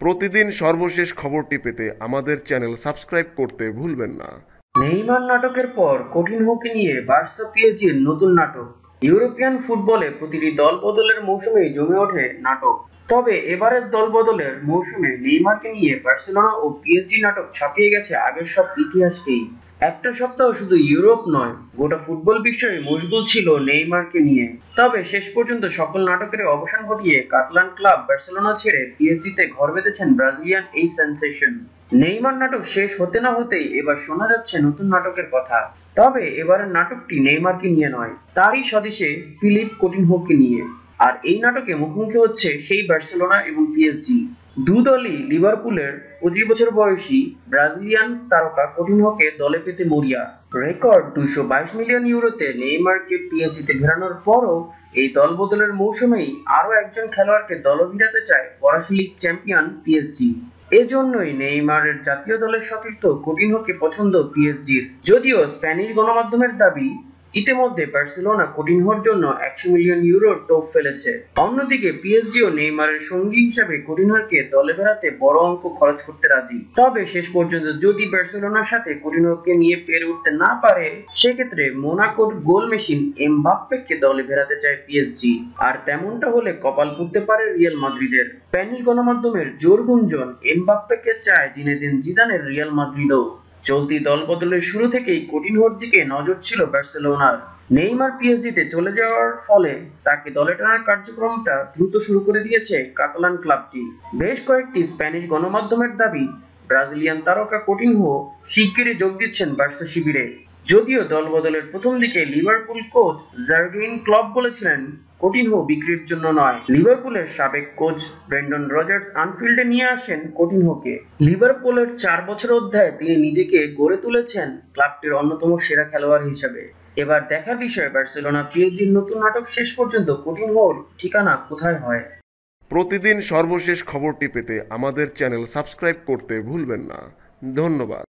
প্রতিদিন সর্বশেষ খবরটি পেতে আমাদের চ্যানেল সাবস্ক্রাইব করতে ভুলবেন না। নেইমার নাটকের পর কঠিন হুকি নিয়ে বার্সা পিএসজির নতুন নাটক। ইউরোপিয়ান ফুটবলে প্রতিটি দল বদলের মৌসুমে জমে ওঠে নাটক। তবে এবারের দল বদলের মৌসুমে নেইমারকে নিয়ে বার্সেলোনা ও পিএসজি নাটক ছাপিয়ে গেছে আগের সব ইতিহাসকেই। একটা সপ্তাহ শুধু ইউরোপ নয়, গোটা ফুটবল বিশ্বই মশগুল ছিল নেইমারকে নিয়ে। তবে শেষ পর্যন্ত সকল নাটকের অবসান ঘটিয়ে কাতালান ক্লাব বার্সেলোনা ছেড়ে পিএসজিতে ঘর বেঁধেছেন ব্রাজিলিয়ান এই সেন্সেশন। নেইমার নাটক শেষ হতে না হতেই এবার শোনা যাচ্ছে নতুন নাটকের কথা। তবে এবারের নাটকটি নেইমারকে নিয়ে নয়, তারই স্বদেশে ফিলিপ কোটিনহোকে নিয়ে। আর এই নাটকে মুখোমুখি হচ্ছে সেই বার্সেলোনা এবং পিএসজি। দু দলই লিভারপুলের পঁচিশ বছর বয়সী ব্রাজিলিয়ান তারকা কোটিনহোকে দলে পেতে মরিয়া। রেকর্ড দুইশো বাইশ মিলিয়ন ইউরোতে নেইমারকে পিএসজিতে ফেরানোর পরও এই দল বদলের মৌসুমেই আরও একজন খেলোয়াড়কে দল ভিড়াতে চায় ফরাসি লিগ চ্যাম্পিয়ন পিএসজি এজন্যই নেইমারের জাতীয় দলের সতীর্থ কোটিনহোকে পছন্দ পিএসজির যদিও স্প্যানিশ গণমাধ্যমের দাবি ইতিমধ্যে বার্সেলোনা কোটিনহোর জন্য একশো মিলিয়ন ইউরোর টোপ ফেলেছে। অন্যদিকে পিএসজিও নেইমারের সঙ্গী হিসাবে কোটিনহোরকে দলে বেড়াতে বড় অঙ্ক খরচ করতে রাজি। তবে শেষ পর্যন্ত যদি বার্সেলোনার সাথে কোটিনহোকে নিয়ে পেরে উঠতে না পারে, সেক্ষেত্রে মোনাকোর গোল মেশিন এমবাপ্পেকে দলে বেড়াতে চায় পিএসজি আর তেমনটা হলে কপাল পুড়তে পারে রিয়াল মাদ্রিদের স্প্যানিশ গণমাধ্যমের জোর গুঞ্জন এমবাপ্পেকে চায় জিনেদিন জিদানের রিয়াল মাদ্রিদও চলতি দল বদলের শুরু থেকেই কঠিনহোর দিকে নজর ছিল বার্সেলোনার। নেইমার পিএসজিতে চলে যাওয়ার ফলে তাকে দলে টানার কার্যক্রমটা দ্রুত শুরু করে দিয়েছে কাতালান ক্লাবটি। বেশ কয়েকটি স্প্যানিশ গণমাধ্যমের দাবি, ব্রাজিলিয়ান তারকা কোটিনহো শিগগিরই যোগ দিচ্ছেন বার্সা শিবিরে। যদিও দল বদলের প্রথম দিকে লিভারপুল কোচ জার্গেইন ক্লব বলেছিলেন কোটিনহো বিক্রির জন্য নয়। লিভারপুলের সাবেক কোচ ব্রেন্ডন রজার্স আনফিল্ডে নিয়ে আসেন কোটিনহোকে লিভারপুলের চার বছর অধ্যায়ে তিনি নিজেকে গড়ে তুলেছেন ক্লাবটির অন্যতম সেরা খেলোয়াড় হিসেবে। এবার দেখার বিষয়, বার্সেলোনা পিএসজির নতুন নাটক শেষ পর্যন্ত কোটিনহোর ঠিকানা কোথায় হয়? প্রতিদিন সর্বশেষ খবরটি পেতে আমাদের চ্যানেল সাবস্ক্রাইব করতে ভুলবেন না। ধন্যবাদ।